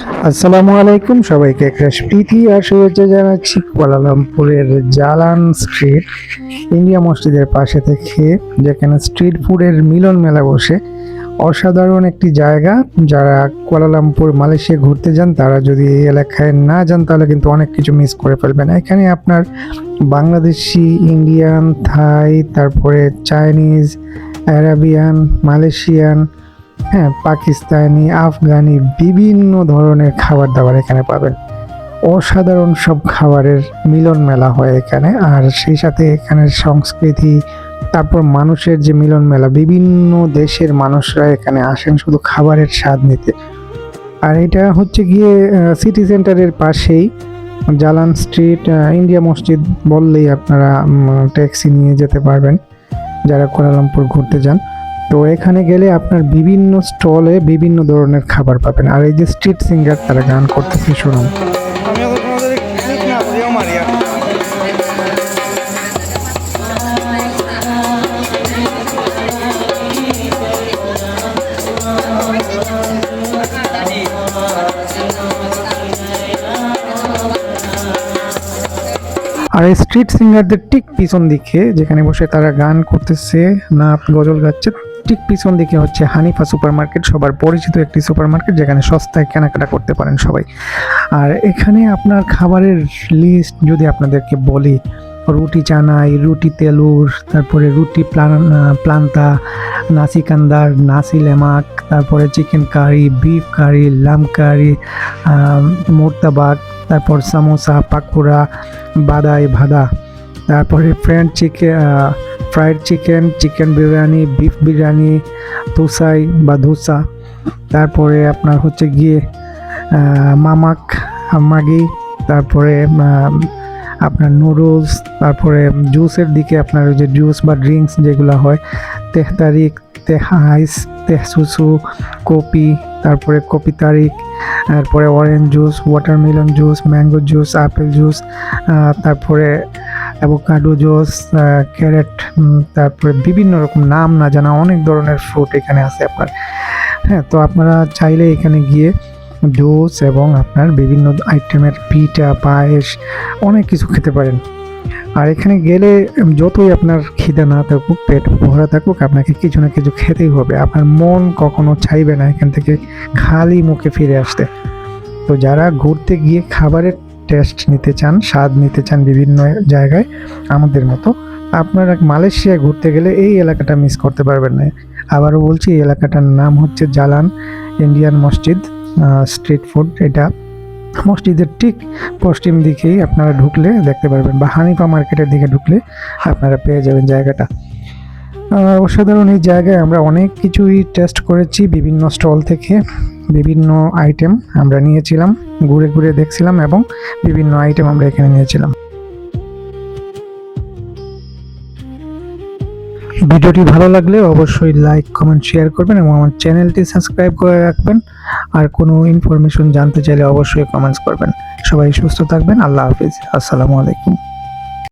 আসসালামু আলাইকুম সবাইকে একটা প্রীতি আর শুভেচ্ছা জানাচ্ছি কুয়ালালামপুরের জালান স্ট্রিট, ইন্ডিয়া মসজিদের পাশে থেকে, যেখানে স্ট্রিট ফুডের মিলন মেলা বসে। অসাধারণ একটি জায়গা। যারা কুয়ালালামপুর, মালয়েশিয়া ঘুরতে যান, তারা যদি এই এলাকায় না যান, তাহলে কিন্তু অনেক কিছু মিস করে ফেলবেন। এখানে আপনার বাংলাদেশি, ইন্ডিয়ান, থাই, তারপরে চাইনিজ, অ্যারাবিয়ান, মালয়েশিয়ান হ্যাঁ পাকিস্তানি, আফগানি বিভিন্ন ধরনের খাবার দাবার এখানে পাবেন। অসাধারণ সব খাবারের মিলন মেলা হয় এখানে। আর সেই সাথে এখানের সংস্কৃতি, তারপর মানুষের যে মিলন মেলা, বিভিন্ন দেশের মানুষরা এখানে আসেন শুধু খাবারের স্বাদ নিতে। আর এটা হচ্ছে গিয়ে সিটি সেন্টারের পাশেই, জালান স্ট্রিট ইন্ডিয়া মসজিদ বললেই আপনারা ট্যাক্সি নিয়ে যেতে পারবেন। যারা কুয়ালালামপুর ঘুরতে যান। তো এখানে গেলে আপনার বিভিন্ন স্টলে বিভিন্ন ধরনের খাবার পাবেন। আর এই যে স্ট্রিট সিঙ্গার তারা গান করতেছে, শুনুন। না আর এই স্ট্রিট সিঙ্গারদের ঠিক পিছন দিকে যেখানে বসে তারা গান করতেছে, নাচ, গজল গাচ্ছে ঠিক পিছন দিকে হচ্ছে হানিফা সুপার মার্কেট সবার পরিচিত একটি সুপার মার্কেট যেখানে সস্তায় কেনাকাটা করতে পারেন সবাই। আর এখানে আপনার খাবারের লিস্ট যদি আপনাদেরকে বলি, রুটি চানাই, রুটি তেলুর, তারপরে রুটি প্লান, প্লান্তা, নাসি কান্দার, নাসি লেমাক, তারপরে চিকেন কারি বিফ কারি, লাম কারি মোর্তাবাগ তারপর সামোসা, পাকুড়া, বাদাই, ভাদা, তারপরে fried chicken fried chicken chicken biryani beef biryani তুসাই বা ধোসা তারপরে আপনার হচ্ছে গিয়ে মামাক, মাগি, তারপরে আপনার নুডলস তারপরে জুসের দিকে আপনার ওই যে জুস বা ড্রিঙ্কস যেগুলো হয়, তেহ তেহতারিক তেহাইস তেহসুসু কপি তারপরে কপি তারিক তারপরে orange juice watermelon juice mango juice apple juice তারপরে অ্যাভোকাডো জুস ক্যারেট তারপরে বিভিন্ন রকম নাম না জানা অনেক ধরনের ফ্রুট এখানে আছে আপনার। হ্যাঁ তো আপনারা চাইলে এখানে গিয়ে জুস এবং আপনার বিভিন্ন আইটেমের পিঠা, পায়েস, অনেক কিছু খেতে পারেন। আর এখানে গেলে যতই আপনার খিদে না থাকুক, পেট ভরা থাকুক, আপনাকে কিছু না কিছু খেতেই হবে। আপনার মন কখনো চাইবে না এখান থেকে খালি মুখে ফিরে আসতে। তো যারা ঘুরতে গিয়ে খাবারের টেস্ট নিতে চান, স্বাদ নিতে চান বিভিন্ন জায়গায় আমাদের মতো, আপনারা মালয়েশিয়ায় ঘুরতে গেলে এই এলাকাটা মিস করতে পারবেন না। আবারও বলছি, এই এলাকাটার নাম হচ্ছে জালান ইন্ডিয়ান মসজিদ স্ট্রিট ফুড এটা মসজিদের ঠিক পশ্চিম দিকেই আপনারা ঢুকলে দেখতে পারবেন বা হানিফা মার্কেটের দিকে ঢুকলে আপনারা পেয়ে যাবেন জায়গাটা। অসাধারণ এই জায়গায় আমরা অনেক কিছুই টেস্ট করেছি বিভিন্ন স্টল থেকে। বিভিন্ন আইটেম আমরা নিয়েছিলাম, ঘুরে ঘুরে দেখছিলাম এবং বিভিন্ন আইটেম আমরা এখানে নিয়েছিলাম। ভিডিওটি ভালো লাগলে অবশ্যই লাইক কমেন্ট শেয়ার করবেন এবং আমার চ্যানেলটি সাবস্ক্রাইব করে রাখবেন। আর কোনো ইনফরমেশন জানতে চাইলে অবশ্যই কমেন্টস করবেন। সবাই সুস্থ থাকবেন, আল্লাহ হাফিজ, আসসালামু আলাইকুম।